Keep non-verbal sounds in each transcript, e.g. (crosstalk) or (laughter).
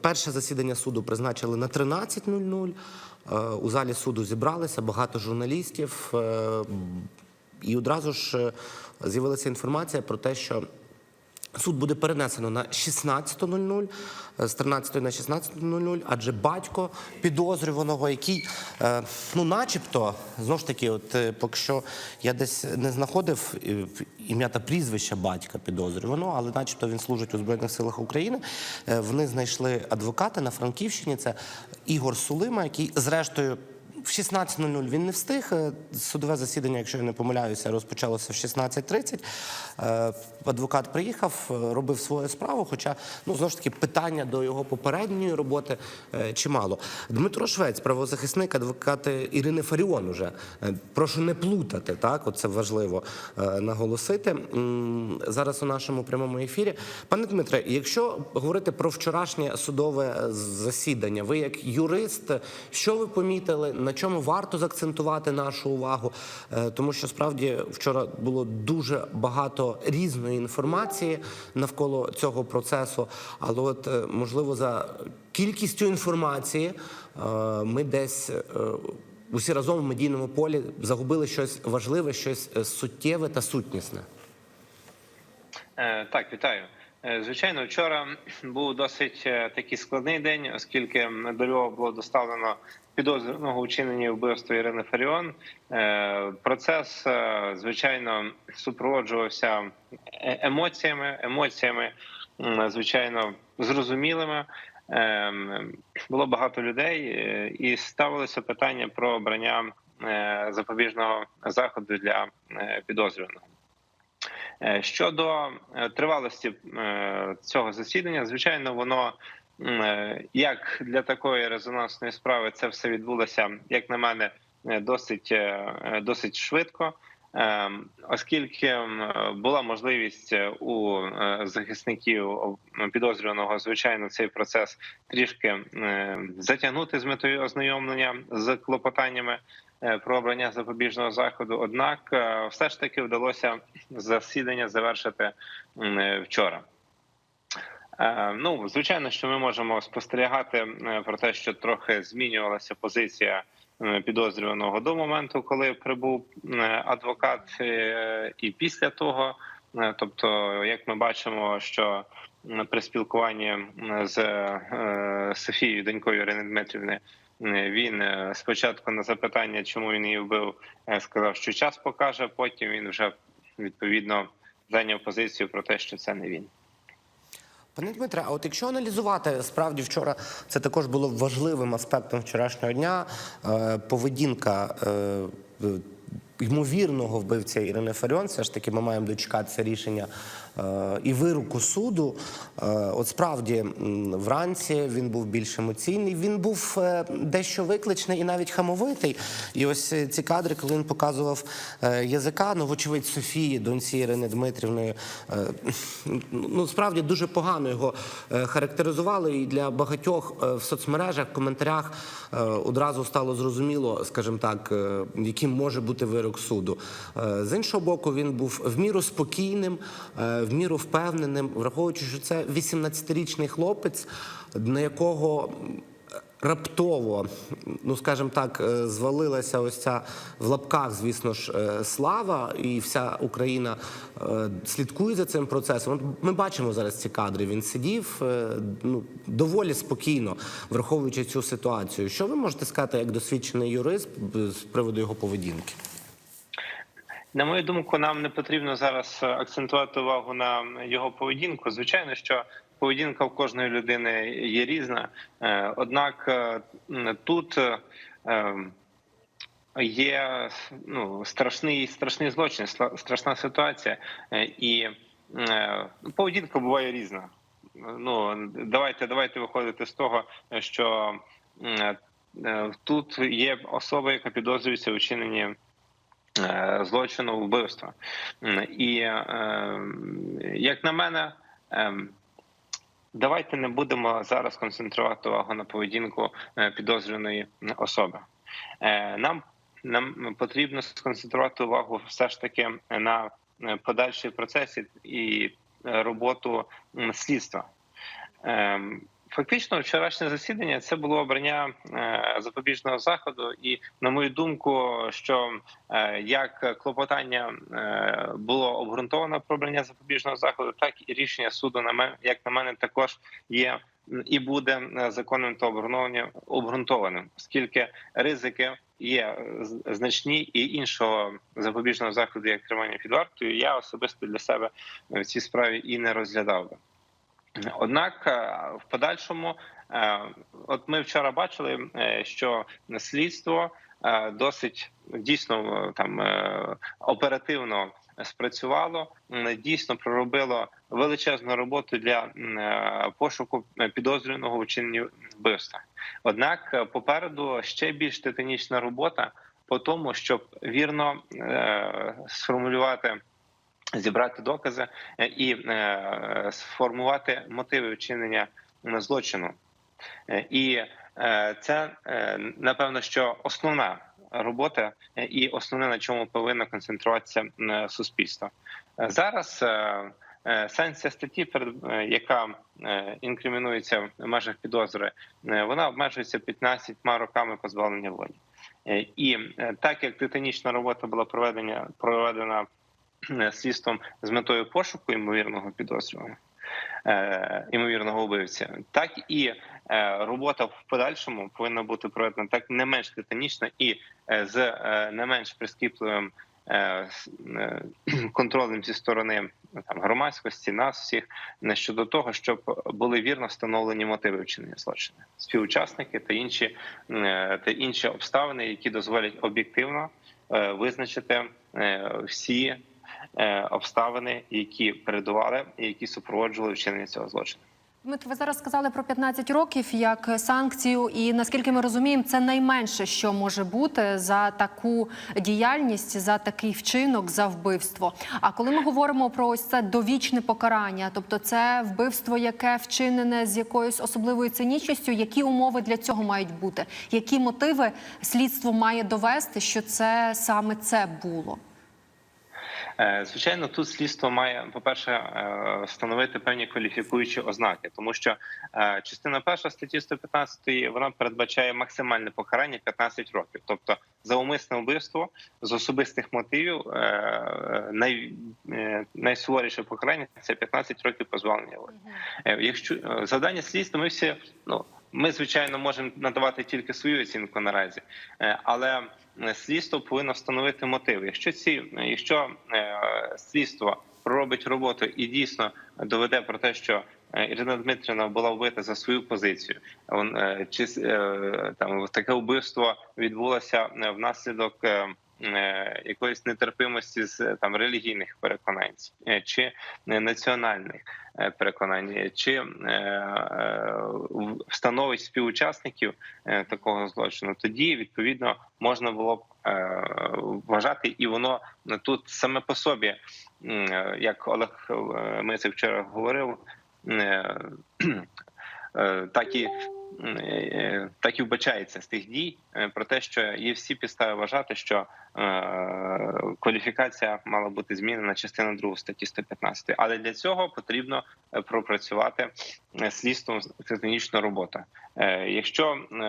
Перше засідання суду призначили на 13.00. Е, У залі суду зібралися багато журналістів, е, і одразу ж е, з'явилася інформація про те, що суд буде перенесено на 16.00, е, з 13 на 16.00, адже батько підозрюваного, який, е, ну, начебто, знову ж таки, от е, поки що я десь не знаходив ім'я та прізвище батька підозрюваного, але начебто він служить у Збройних силах України. Вони знайшли адвоката на Франківщині. Це Ігор Сулима, який, зрештою, в 16.00 він не встиг. Е, Судове засідання, якщо я не помиляюся, розпочалося в 16.30. Е, Адвокат приїхав, е, робив свою справу. Хоча, ну знову ж таки, питання до його попередньої роботи чимало. Дмитро Швець, правозахисник, адвокат Ірини Фаріон. Уже прошу не плутати. Так, от це важливо наголосити зараз у нашому прямому ефірі. Пане Дмитре, якщо говорити про вчорашнє судове засідання, ви як юрист, що ви помітили, на чому варто заакцентувати нашу увагу? Е, Тому що справді вчора було дуже багато різної інформації навколо цього процесу. Але от е, можливо за кількістю інформації е, ми десь. Усі разом в медійному полі загубили щось важливе, щось суттєве та сутнісне. Е, Так, вітаю. Е, Звичайно, вчора (clears throat) був досить е, такий складний день, оскільки до Львова було доставлено підозрюваного у чиненні вбивства Ірини Фаріон. Е, Процес, звичайно, супроводжувався емоціями, емоціями, звичайно, зрозумілими. Було багато людей, і ставилося питання про обрання запобіжного заходу для підозрюваного. Е, Щодо е, тривалості е, цього засідання, звичайно, воно як для такої резонансної справи це все відбулося, як на мене, досить, досить швидко. Оскільки була можливість у захисників підозрюваного, звичайно, цей процес трішки затягнути з метою ознайомлення з клопотаннями про обрання запобіжного заходу. Однак, е, все ж таки вдалося засідання завершити е, вчора. Е, Ну, звичайно, що ми можемо спостерігати е, про те, що трохи змінювалася позиція е, підозрюваного до моменту, коли прибув е, адвокат, е, і після того. Е, Тобто, як ми бачимо, що при спілкуванні з е, Софією, донькою Ірини Дмитрівни, е, він е, спочатку на запитання, чому він її вбив, е, сказав, що час покаже. Потім він вже відповідно зайняв позицію про те, що це не він. Пане Дмитре, а от якщо аналізувати, справді вчора це також було важливим аспектом вчорашнього дня. е, Поведінка е, е, ймовірного вбивця Ірини Фаріон, все ж таки ми маємо дочекатися рішення е, і вироку суду. Е, От справді вранці він був більш емоційний. Він був е, дещо викличний і навіть хамовитий. І ось е, ці кадри, коли він показував язика, ну вочевидь Софії, доньці Ірини Дмитрівної, е, ну справді дуже погано його характеризували. І для багатьох в соцмережах, в коментарях одразу стало зрозуміло, скажімо так, яким може бути вирок суду. З іншого боку, він був в міру спокійним, в міру впевненим, враховуючи, що це 18-річний хлопець, на якого раптово, ну скажімо так, е, звалилася ось ця в лапках, звісно ж, е, слава, і вся Україна е, слідкує за цим процесом. Ми бачимо зараз ці кадри. Він сидів ну доволі спокійно, враховуючи цю ситуацію. Що ви можете сказати як досвідчений юрист з приводу його поведінки? На мою думку, нам не потрібно зараз е, акцентувати увагу на його поведінку. Звичайно, що поведінка в кожної людини є різна. Е, Однак е, тут е, е, є ну, страшний страшний злочин, страшна ситуація, і поведінка буває різна. Ну давайте, давайте виходити з того, що тут є особа, яка підозрюється у чиненні е, злочину вбивства. І е, як на мене, е, давайте не будемо зараз концентрувати увагу на поведінку е, підозрюваної особи. Е, Нам нам потрібно сконцентрувати увагу все ж таки на е, подальшій процесі і е, роботу слідства. Фактично, вчорашнє засідання це було обрання е, запобіжного заходу, і на мою думку, що е, як клопотання е, було обґрунтовано про обрання запобіжного заходу, так і рішення суду на як на мене, також є і буде законним та обґрунтованим, оскільки ризики є значні, і іншого запобіжного заходу, як тримання під вартою, я особисто для себе в цій справі і не розглядав би. Однак е, в подальшому, е, от ми вчора бачили, е, що слідство досить дійсно там оперативно спрацювало, дійсно проробило величезну роботу для пошуку підозрюваного у вбивства. Однак попереду ще більш титанічна робота по тому, щоб вірно сформулювати зібрати докази е, і е, сформувати мотиви вчинення злочину. Е, І е, це напевно, що основна робота і основне на чому повинно концентруватися суспільство. Зараз санкція статті, яка інкримінується в межах підозри, вона обмежується 15 роками позбавлення волі. І так як титанічна робота була проведена проведена слідством з метою пошуку ймовірного підозрюваного, е, ймовірного вбивця, так і е, робота в подальшому повинна бути проведена так не менш титанічно і е, з е, не менш прискіпливим е, е, (clears throat) контролем зі сторони ну, там громадськості, нас всіх не щодо того, щоб були вірно встановлені мотиви вчинення злочину, співучасники та інші е, та інші обставини, які дозволять об'єктивно е, визначити е, всі е, обставини, які передували які супроводжували вчинення цього злочину. Дмитро, ви зараз сказали про 15 років як санкцію, і наскільки ми розуміємо, це найменше, що може бути за таку діяльність, за такий вчинок, за вбивство. А коли ми говоримо про ось це довічне покарання, тобто це вбивство, яке вчинене з якоюсь особливою цинічністю, які умови для цього мають бути? Які мотиви слідство має довести, що це саме це було? Е, Звичайно, тут слідство має, по-перше, е, встановити певні кваліфікуючі ознаки, тому що е, частина перша статті 115 вона передбачає максимальне покарання 15 років, тобто за умисне вбивство з особистих мотивів най, найсуворіше покарання це 15 років позбавлення волі. Якщо завдання слідства, ми всі ну. Ми звичайно можемо надавати тільки свою оцінку наразі, Е, але е, слідство повинно встановити мотиви. Якщо ці, якщо е, слідство проробить роботу і дійсно доведе про те, що Ірина Дмитрівна була вбита за свою позицію, чи там таке вбивство відбулося внаслідок. Е, Якоїсь нетерпимості з е, там релігійних переконань е, чи національних переконань, чи встановить співучасників такого злочину, тоді відповідно можна було б вважати, і воно тут саме по собі, як Олег Мисик вчора говорив, так і е, так і вбачається з тих дій е, про те, що є всі підстави вважати, що е, кваліфікація мала бути змінена частина 2 статті 115. Але для цього потрібно е, пропрацювати е, слідством технічну роботу. Е, Якщо е,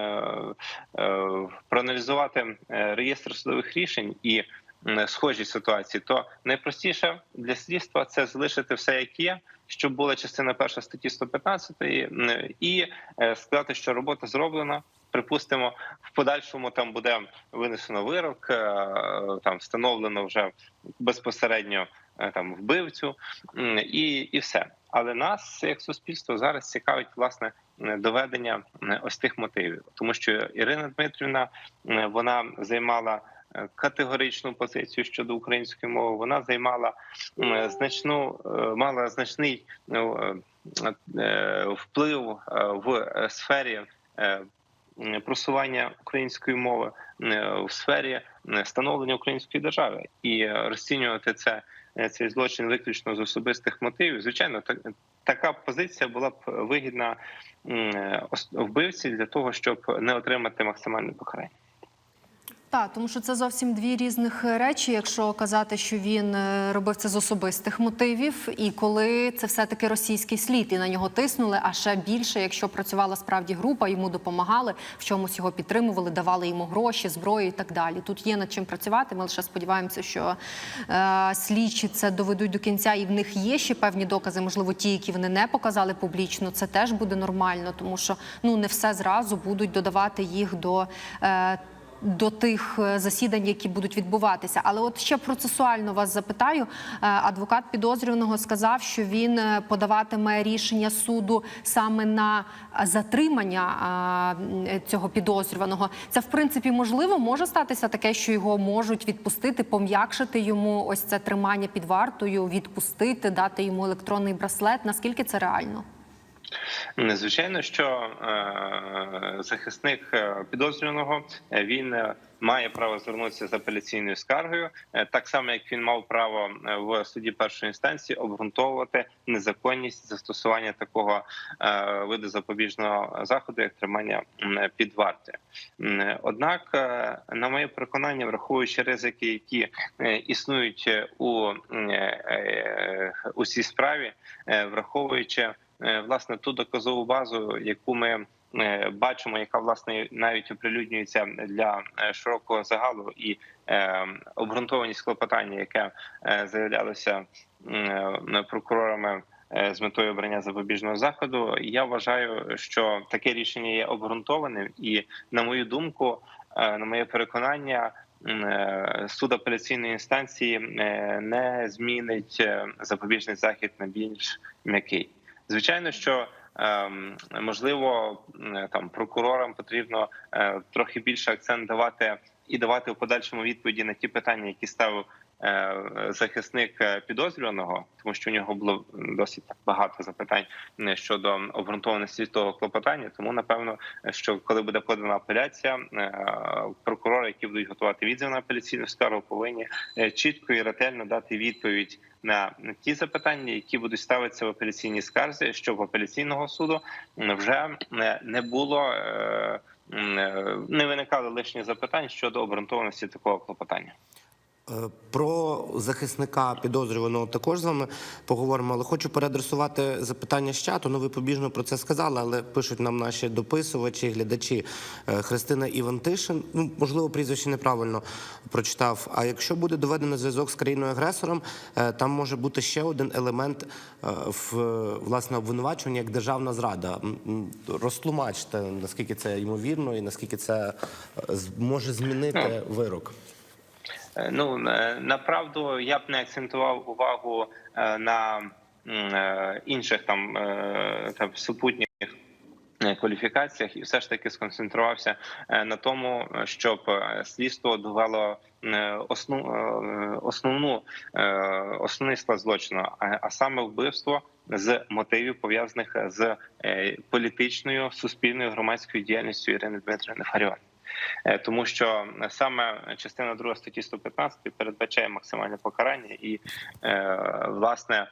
е, проаналізувати е, реєстр судових рішень і схожі ситуації, то найпростіше для слідства це залишити все як є, щоб була частина перша статті 115, м, і е, сказати, що робота зроблена. Припустимо, в подальшому там буде винесено вирок, е, там встановлено вже безпосередньо е, там вбивцю, і, і все. Але нас, як суспільство, зараз цікавить власне доведення ось тих мотивів, тому що Ірина Дмитрівна вона займала категоричну позицію щодо української мови. Вона займала значну, е, мала значний е, е, вплив е, в е, сфері. е, Просування української мови е, в сфері е, становлення української держави і е, розцінювати це е, цей злочин виключно з особистих мотивів. Звичайно, так така позиція була б вигідна е, вбивці для того, щоб не отримати максимальне покарання. Так, тому що це зовсім дві різних речі, якщо казати, що він е, робив це з особистих мотивів, і коли це все-таки російський слід, і на нього тиснули, а ще більше, якщо працювала справді група, йому допомагали, в чомусь його підтримували, давали йому гроші, зброю і так далі. Тут є над чим працювати. Ми лише сподіваємося, що е, слідчі це доведуть до кінця, і в них є ще певні докази, можливо, ті, які вони не показали публічно. Це теж буде нормально, тому що ну не все зразу будуть додавати їх до. Е, до тих е, засідань, які будуть відбуватися. Але от ще процесуально вас запитаю. Е, Адвокат підозрюваного сказав, що він е, подаватиме рішення суду саме на затримання цього підозрюваного. Це в принципі можливо може статися таке, що його можуть відпустити, пом'якшити йому ось це тримання під вартою, відпустити, дати йому електронний браслет. Наскільки це реально? Звичайно, що е, захисник е, підозрюваного е, він має право звернутися з апеляційною скаргою, так само як він мав право в суді першої інстанції обґрунтовувати незаконність застосування такого виду запобіжного заходу, як тримання під вартою. Однак, на моє переконання, враховуючи ризики, які існують у, у цій справі, враховуючи власне ту доказову базу, яку ми е, бачимо, яка власне навіть оприлюднюється для е, широкого загалу, і е, обґрунтованість клопотання, яке е, заявлялося прокурорами. е, З метою обрання запобіжного заходу я вважаю, що таке рішення є обґрунтованим, і на мою думку, е, на моє переконання, е, суд апеляційної інстанції е, не змінить е, запобіжний захід на більш м'який. Звичайно, що ем, можливо там прокурорам потрібно е, трохи більше акцент давати і давати в подальшому відповіді на ті питання, які ставив захисник е, підозрюваного, тому що у нього було досить багато запитань е, щодо обґрунтованості того клопотання. Тому напевно, що коли буде подана апеляція, е, прокурори, які будуть готувати відзив на апеляційну скаргу, повинні е, чітко і ретельно дати відповідь на ті запитання, які будуть ставитися в апеляційній скарзі, щоб апеляційного суду вже не- було. е, е, Не виникали лишні запитань щодо обґрунтованості такого клопотання. Е, Про захисника підозрюваного також з вами поговоримо, але хочу переадресувати запитання з чату. Ну, ви побіжно про це сказали, але пишуть нам наші дописувачі, глядачі Е, Христина Івантишин. Ну, можливо, прізвище неправильно прочитав. А якщо буде доведено зв'язок з країною агресором, е, там може бути ще один елемент в власне обвинувачення як державна зрада. Розтлумачте, наскільки це ймовірно і наскільки це може змінити вирок. Е, Ну е, направду я б не акцентував увагу е, на інших там, там супутніх кваліфікаціях і все ж таки сконцентрувався на тому, щоб слідство довело основ, основну е, основний склад злочину, а, саме вбивство з мотивів пов'язаних з політичною суспільною громадською діяльністю Ірини Дмитрівни Фаріон. Е, тому що саме частина 2 статті 115 передбачає максимальне покарання і е, власне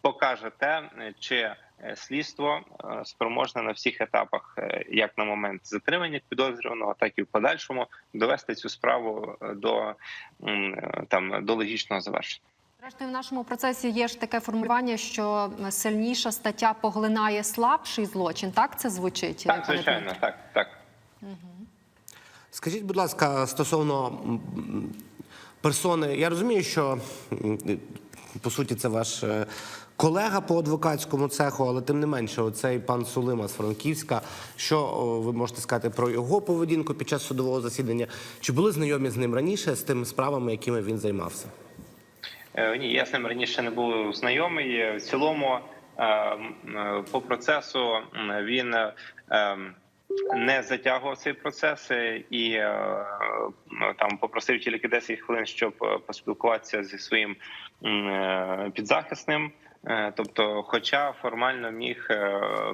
покаже те, чи е, слідство спроможне на всіх етапах, як на момент затримання підозрюваного, так і в подальшому довести цю справу до там до логічного завершення. Зрештою, в нашому процесі є ж таке формулювання, що сильніша стаття поглинає слабший злочин. Так це звучить? Так, звичайно, так, так. Скажіть, будь ласка, стосовно персони, я розумію, що по суті це ваш е, колега по адвокатському цеху, але тим не менше, оцей пан Сулима з Франківська. Що ви можете сказати про його поведінку під час судового засідання? Чи були знайомі з ним раніше з тими справами, якими він займався? Е, Ні, я з ним раніше не був знайомий. В цілому е, по процесу він не затягував цей процес і е, там попросив тільки 10 хвилин, щоб е, поспілкуватися зі своїм е, підзахисним. Тобто, хоча формально міг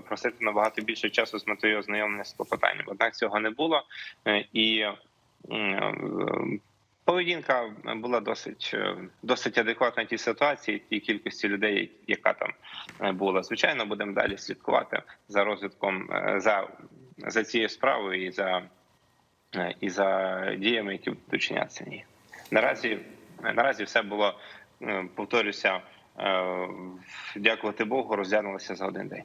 просити набагато більше часу з метою ознайомлення з клопотанням, однак цього не було і Поведінка була досить досить адекватна тій ситуації, тій кількості людей, яка там була. Звичайно, будемо далі слідкувати за розвитком за, за цією справою і за і за діями, які будуть вчинятися. Ні. Наразі наразі все було, повторюся, е, дякувати Богу, розглянулося за один день.